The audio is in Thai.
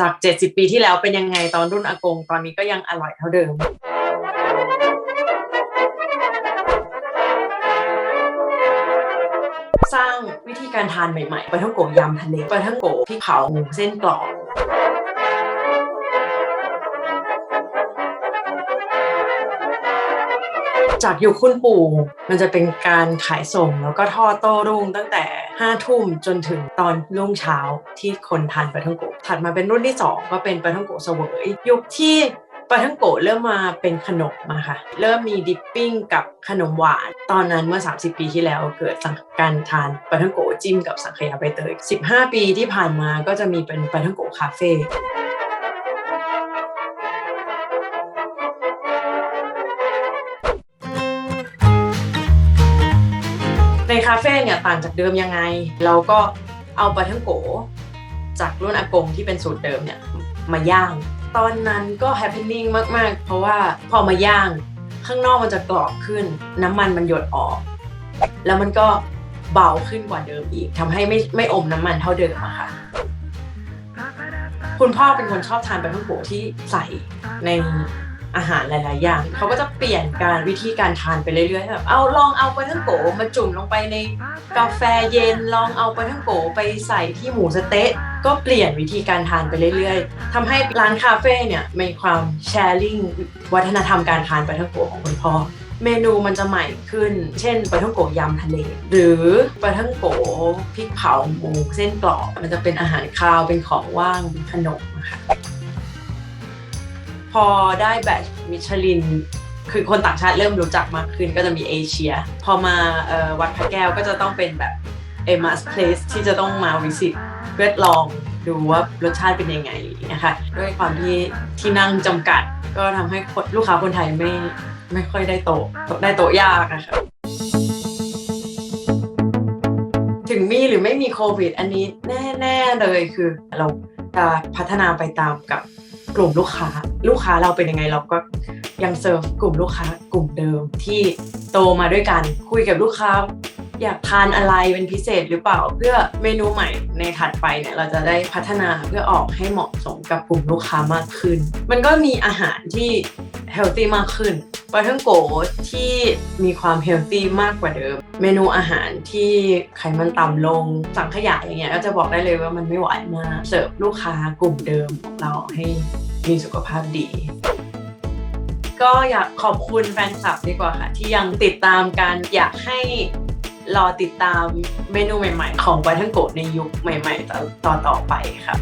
จาก 70 ปีที่แล้วเป็นยังไงตอนรุ่นอากง ตอนนี้ก็ยังอร่อยเท่าเดิมสร้างวิธีการทานใหม่ๆปลาท่องโกยำทะเลปลาท่องโกที่เผาหมูเส้นกรอบ จากยุคคุณปู่มันจะเป็นการขายส่ง แล้วก็ทอดโต้รุ่งตั้งแต่ห้าทุ่มจนถึงตอนรุ่งเช้าที่คนทานปลาท่องโกะถัดมาเป็นรุ่นที่สองก็เป็นปลาท่องโกะเสวยยุคที่ปลาท่องโกะเริ่มมาเป็นขนมมาค่ะ เริ่มมีดิปปิ้งกับขนมหวาน ตอนนั้นเมื่อ 30 ปีที่แล้วเกิดการทานปลาท่องโกะจิ้มกับสังขยาใบเตย 15 ปีที่ผ่านมาก็จะมีเป็นปลาท่องโกะคาเฟ่ ในคาเฟ่เนี่ยต่างจากเดิมยังไง เราก็เอาปลาท่องโก จากรุ่นอากงที่เป็นสูตรเดิมเนี่ยมาย่าง ตอนนั้นก็แฮปปี้นิ่งมาก ๆ เพราะว่าพอมาย่าง ข้างนอกมันจะกรอบขึ้น น้ำมันมันหยดออก แล้วมันก็เบาขึ้นกว่าเดิมอีกทำให้ไม่ไม่อมน้ำมันเท่าเดิมอะค่ะคุณพ่อเป็นคนชอบทานปลาท่องโกที่ใส่ใน อาหารหลาย ๆ อย่างเขาก็จะเปลี่ยนการวิธีการทานไปเรื่อย ๆ แบบเอาลองเอาปลาท่องโกมาจุ่มลงไปในกาแฟเย็นลองเอาปลาท่องโกไปใส่ที่หมูสเต๊ะก็เปลี่ยนวิธีการทานไปเรื่อย ๆทำให้ร้านคาเฟ่เนี่ยมีความแชร์ลิงวัฒนธรรมการทานปลาท่องโกของคุณพ่อเมนูมันจะใหม่ขึ้น เช่นปลาท่องโกยำทะเล หรือปลาท่องโกพริกเผาหมูเส้นกรอบ มันจะเป็นอาหารคาว เป็นของว่าง เป็นขนมนะคะ พอได้แบตมิชลิน คือคนต่างชาติเริ่มรู้จักมากขึ้นก็จะมีเอเชีย พอมาออวัดพระแก้วก็จะต้องเป็นแบบเอมัสเพลสที่จะต้องมาวิสิตเพื่อลองดูว่ารสชาติเป็นยังไงนะคะด้วยความที่ที่นั่งจำกัด ก็ทำให้คนลูกค้าคนไทยไม่ไม่ค่อยได้โต๊ะได้โต๊ะยากนะคะถึงมีหรือไม่มีโควิด อันนี้แน่ ๆ เลยคือเราจะพัฒนาไปตามกับ กลุ่มลูกค้า ลูกค้าเราเป็นยังไงเราก็ยังเซิร์ฟกลุ่มลูกค้ากลุ่มเดิมที่โตมาด้วยกันคุยกับลูกค้า อยากทานอะไรเป็นพิเศษหรือเปล่าเพื่อเมนูใหม่ในถัดไปเนี่ยเราจะได้พัฒนาเพื่อออกให้เหมาะสมกับกลุ่มลูกค้ามากขึ้น มันก็มีอาหารที่เฮลตี้มากขึ้นปลาท่องโกที่มีความเฮลตี้มากกว่าเดิม เมนูอาหารที่ไขมันต่ำลงสั่งขยาอย่างเงี้ยก็จะบอกได้เลยว่ามันไม่หวานมากเสิร์ฟลูกค้ากลุ่มเดิมของเราให้มีสุขภาพดี ก็อยากขอบคุณแฟนคลับดีกว่าค่ะ ที่ยังติดตามกันอยากให้รอติดตามเมนูใหม่ ๆ ของปาทังโกะในยุคใหม่ ๆ ต่อต่อๆไปค่ะ